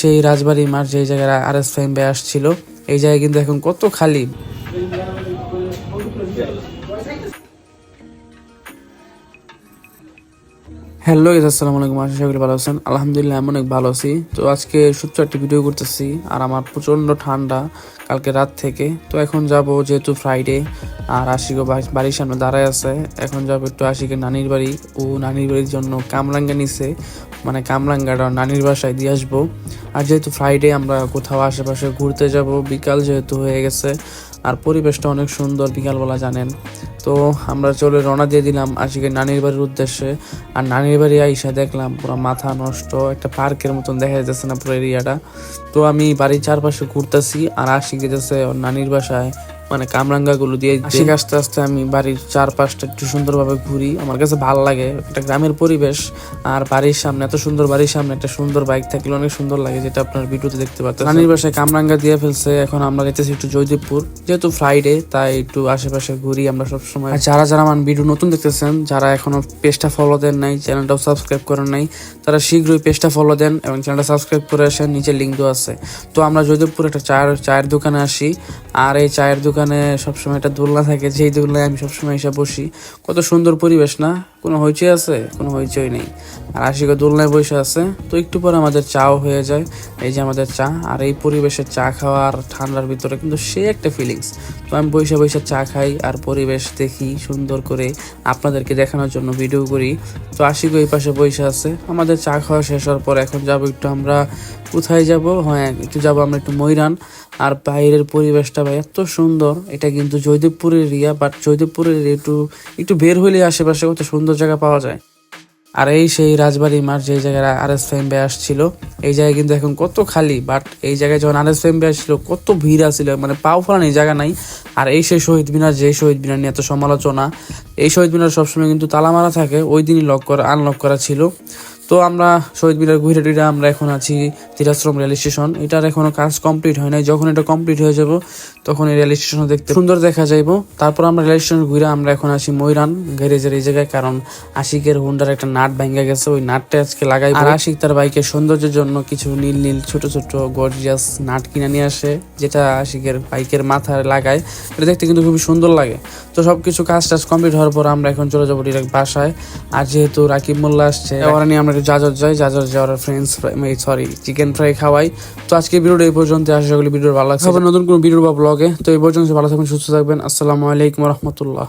সেই রাজবাড়ি মাঠ যে জায়গায় আর এস ফাইম ভাই আসছিল, এই জায়গায় কিন্তু এখন কত খালি। হ্যালো ইস আসসালামু আলাইকুম। আশা করি ভালো আছেন। আলহামদুলিল্লাহ, আমি অনেক ভালো আছি। তো আজকে সূত্র একটি ভিডিও করতেছি, আর আমার প্রচণ্ড ঠান্ডা কালকে রাত থেকে। তো এখন যাব যেহেতু ফ্রাইডে আর আশিকও বাড়ির সামনে দাঁড়ায় আছে। এখন যাব একটু আশিকে নানির বাড়ি। ও নানির বাড়ির জন্য কামরাঙ্গা নিছে। মানে কামরাঙ্গাটা নানির বাসায় দিয়ে আসব। আর যেহেতু ফ্রাইডে আমরা কোথাও আশেপাশে ঘুরতে যাব। বিকাল যেহেতু হয়ে গেছে, আর পরিবেশটা অনেক সুন্দর, বিকালবেলা জানেন। তো আমরা চলে রওনা দিয়ে দিলাম আশিকের নানির বাড়ির উদ্দেশ্যে। আর নানির বাড়ি আইসা দেখলাম, পুরো মাথা নষ্ট, একটা পার্কের মতন দেখা যাচ্ছে না পুরো এরিয়াটা। তো আমি বাড়ির চারপাশে ঘুরতেছি, আর আশিক যেতেছে নানির বাসায়। মানে কামরাঙ্গা গুলো দিয়ে আশিক আস্তে আস্তে আমি বাড়ির চারপাশটা একটু সুন্দরভাবে ঘুরি। আমার কাছে ভালো লাগে। একটা গ্রামের পরিবেশ। আর বাড়ির সামনে এত সুন্দর বাড়ির সামনে একটা সুন্দর বাইক থাকলে অনেক সুন্দর লাগে যেটা আপনার ভিডিওতে দেখতে পাচ্ছেন। নানির বাসায় কামরাঙ্গা দিয়ে ফেলছে। এখন আমরা যেতেছি একটু জয়দেবপুর। যেহেতু ফ্রাইডে তাই একটু আশেপাশে ঘুরি আমরা সবসময়। যারা যারা আমার ভিডিও নতুন দেখতেছেন যারা এখনও পেজটা ফলো দেন নাই চ্যানেলটাও সাবস্ক্রাইব করেন নাই তারা শীঘ্রই পেজটা ফলো দেন এবং চ্যানেলটা সাবস্ক্রাইব করে আসেন। নিচে লিঙ্ক দেওয়া আছে। তো আমরা জয়দেবপুর একটা চায়ের চায়ের দোকানে আসি। আর এই চায়ের দোকানে সবসময় একটা দোলনা থাকে, যেই দোলনায় আমি সবসময় এসে বসি। কত সুন্দর পরিবেশ না? কোনো হইচই আছে? কোনো হইচই নেই। আর আশিকে দোলনায় বসে আছে। তো একটু পরে আমাদের চাও হয়ে যায়। এই যে আমাদের চা, আর এই পরিবেশে চা খাওয়া আর ঠান্ডার ভিতরে কিন্তু সে একটা ফিলিংস তো আমি বসে বসে চা খাই আর পরিবেশ দেখি সুন্দর করে। আপনাদেরকে দেখানোর জন্য ভিডিও করি। তো আশিক ওই পাশে বসে আছে। আমাদের চা খাওয়া শেষ হওয়ার পর এখন যাব একটু আমরা কোথায় যাব? হ্যাঁ একটু যাব আমরা একটু ময়রান। আর বাইরের পরিবেশটা ভাই এত সুন্দর। এটা কিন্তু জয়দেবপুরের এরিয়া বাট জয়দেবপুরের একটু একটু বের হলে আশেপাশে কত সুন্দর জায়গা পাওয়া যায়। আর এই সেই রাজবাড়ি মাঠ যে জায়গায় আর এস ফাইম ভাই আসছিল, এই জায়গায় কিন্তু এখন কত খালি বাট এই জায়গায় যখন আর এস ফাইম ভাই আসছিল, কত ভিড় আসছিল মানে পাও ফেলান এই জায়গা নাই। আর এই সেই শহীদ মিনার, যে শহীদ মিনার নিয়ে এত সমালোচনা, এই শহীদ মিনার সবসময় কিন্তু তালা মারা থাকে, ওই দিনই লক করা আনলক করা ছিল। তো আমরা শহীদ মিনার ঘুরে টুরে আমরা এখন আছি তিরাশ্রম রেল স্টেশন। এটার এখনও কাজ কমপ্লিট হয় নাই। যখন এটা কমপ্লিট হয়ে যাব, তখন এই রেল স্টেশন দেখতে সুন্দর দেখা যাইব। তারপর আমরা রেল স্টেশন ঘুরে আমরা এখন আছি ময়রান গ্যারেজের এই জায়গায়, কারণ আশিকের হুন্ডার একটা নাট ভেঙে গেছে। ওই নাটটা আজকে লাগাই আর আশিক তার বাইকের সৌন্দর্যের জন্য কিছু নীল নীল, ছোট ছোট গর্জিয়াস নাট কিনে নিয়ে আসে, যেটা আশিকের বাইকের মাথায় লাগায়। এটা দেখতে কিন্তু খুবই সুন্দর লাগে। তো সবকিছু কাজ টাজ কমপ্লিট হওয়ার পর আমরা এখন চলে যাব ডিরেক্ট বাসায়। আর যেহেতু রাকিব মোল্লা আসছে আমরা একটু জাজর যাই জাজর যাওয়ার ফ্রেন্ডস সরি চিকেন ফ্রাই খাওয়াই। তো আজকে ভিডিওটা এই পর্যন্ত আশা করি ভিডিও ভালো লাগছে। নতুন কোনো ভিডিও বা ব্লগে তো এই পর্যন্ত ভালো থাকবেন, সুস্থ থাকবেন। আসসালামু আলাইকুম রহমতুল্লাহ।